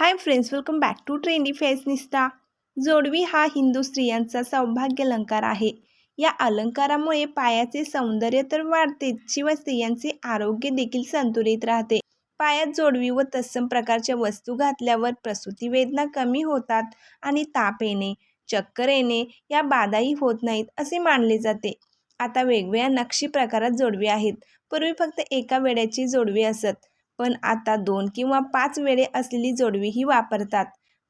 Hi friends welcome back to trendy fashionista जोडवी हा हिंदू स्त्रियांचा सौभाग्य अलंकार आहे. या अलंकारामुळे पायाचे सौंदर्य तर वाढते शिवाय स्त्रियांचे आरोग्य देखील संतुलित राहते. पायात जोडवी व तत्सम प्रकारच्या वस्तू घातल्यावर प्रसूती वेदना कमी होतात आणि ताप येणे चक्कर येणे या बाधाही होत नाहीत असे मानले जाते. आता वेगवेगळ्या नक्षी प्रकारात जोडवी आहेत. पूर्वी फक्त एका वेड्याची जोडवी असत. पण आता दोन किंवा पाच वेळे असलेली जोडवी ही वापरतात.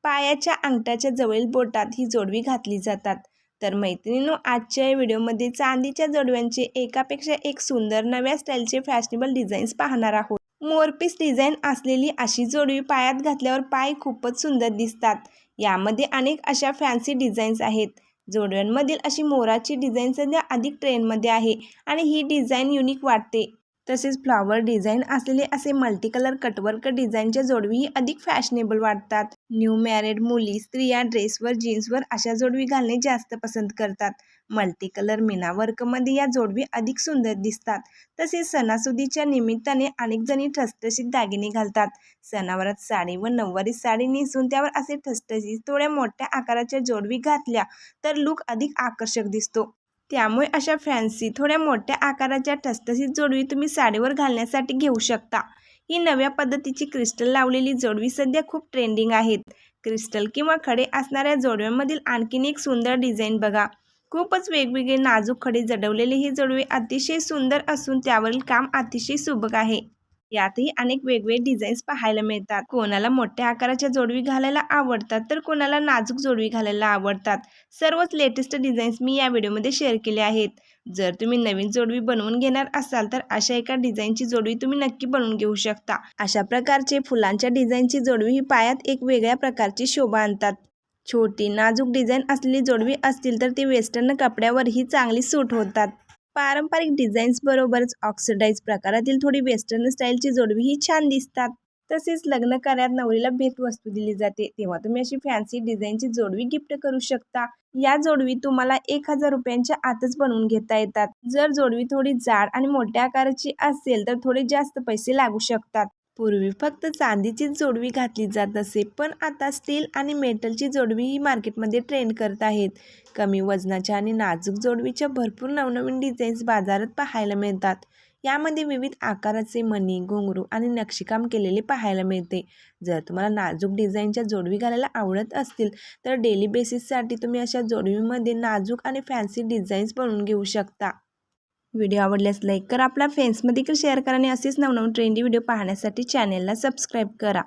पायाच्या अंगठ्याच्या जवळील बोटात ही जोडवी घातली जातात. तर मैत्रिणींनो आजच्या या व्हिडिओमध्ये चांदीच्या जोडव्यांचे एकापेक्षा एक सुंदर नव्या स्टाईलचे फॅशनेबल डिझाईन्स पाहणार आहोत. मोरपीस डिझाईन असलेली अशी जोडवी पायात घातल्यावर पाय खूपच सुंदर दिसतात. यामध्ये अनेक अशा फॅन्सी डिझाईन्स आहेत. जोडव्यांमधील अशी मोराची डिझाईन सध्या अधिक ट्रेंडमध्ये आहे आणि ही डिझाईन युनिक वाटते. तसेच फ्लॉवर डिझाईन असलेले असे मल्टी कलर कटवर्क डिझाईनच्या जोडवीही अधिक फॅशनेबल वाटतात. न्यू मॅरिड मुली स्त्रिया ड्रेसवर जीन्सवर अशा जोडवी घालणे जास्त पसंत करतात. मल्टी कलर मीना वर्कमध्ये या जोडवी अधिक सुंदर दिसतात. तसेच सणासुदीच्या निमित्ताने अनेक जणी ठसठशीत दागिने घालतात. सणावरात साडी व नऊवारी साडी नेसून त्यावर असे ठसठशीत थोड्या मोठ्या आकाराच्या जोडवी घातल्या तर लुक अधिक आकर्षक दिसतो. त्यामुळे अशा फॅन्सी थोड्या मोठ्या आकाराच्या ठसठसीत जोडवी तुम्ही साडीवर घालण्यासाठी घेऊ शकता. ही नव्या पद्धतीची क्रिस्टल लावलेली जोडवी सध्या खूप ट्रेंडिंग आहेत. क्रिस्टल किंवा खडे असणाऱ्या जोडव्यांमधील आणखीन एक सुंदर डिझाईन बघा. खूपच वेगवेगळे नाजूक खडे जडवलेले ही जोडवी अतिशय सुंदर असून त्यावरील काम अतिशय सुबक आहे. यातही अनेक वेगवेगळे डिझाईन्स पाहायला मिळतात. कोणाला मोठ्या आकाराच्या जोडवी घालायला आवडतात तर कोणाला नाजूक जोडवी घालायला आवडतात. सर्वच लेटेस्ट डिझाईन्स मी या व्हिडिओमध्ये शेअर केले आहेत. जर तुम्ही नवीन जोडवी बनवून घेणार असाल तर अशा एका डिझाईनची जोडवी तुम्ही नक्की बनवून घेऊ शकता. अशा प्रकारचे फुलांच्या डिझाईनची जोडवी ही पायात एक वेगळ्या प्रकारची शोभा आणतात. छोटी नाजूक डिझाईन असलेली जोडवी असतील तर ती वेस्टर्न कपड्यावरही चांगली सूट होतात. पारंपरिक डिझाईन्स बरोबरच ऑक्सिडाईज प्रकारातील थोडी वेस्टर्न स्टाईलची जोडवी ही छान दिसतात. तसेच लग्न कार्यात नवरीला भेटवस्तू दिली जाते. तेव्हा तुम्ही अशी फॅन्सी डिझाईनची जोडवी गिफ्ट करू शकता. या जोडवी तुम्हाला एक हजार रुपयांच्या आतच बनवून घेता येतात. जर जोडवी थोडी जाड आणि मोठ्या आकाराची असेल तर थोडे जास्त पैसे लागू शकतात. पूर्वी फक्त चांदीचीच जोडवी घातली जात असे पण आता स्टील आणि मेटलची जोडवी ही मार्केटमध्ये ट्रेंड करत आहेत. कमी वजनाच्या आणि नाजूक जोडवीच्या भरपूर नवनवीन डिझाईन्स बाजारात पाहायला मिळतात. यामध्ये विविध आकाराचे मणी घुंगरू आणि नक्षीकाम केलेले पाहायला मिळते. जर तुम्हाला नाजूक डिझाईनच्या जोडवी घालायला आवडत असतील तर डेली बेसिससाठी तुम्ही अशा जोडवीमध्ये नाजूक आणि फॅन्सी डिझाईन्स बनवून घेऊ शकता. व्हिडिओ आवडल्यास लाईक करा. आपल्या फ्रेंड्समध्ये देखील शेअर करा आणि असेच नवनवीन ट्रेंडी व्हिडिओ पाहण्यासाठी चॅनेलला सबस्क्राईब करा.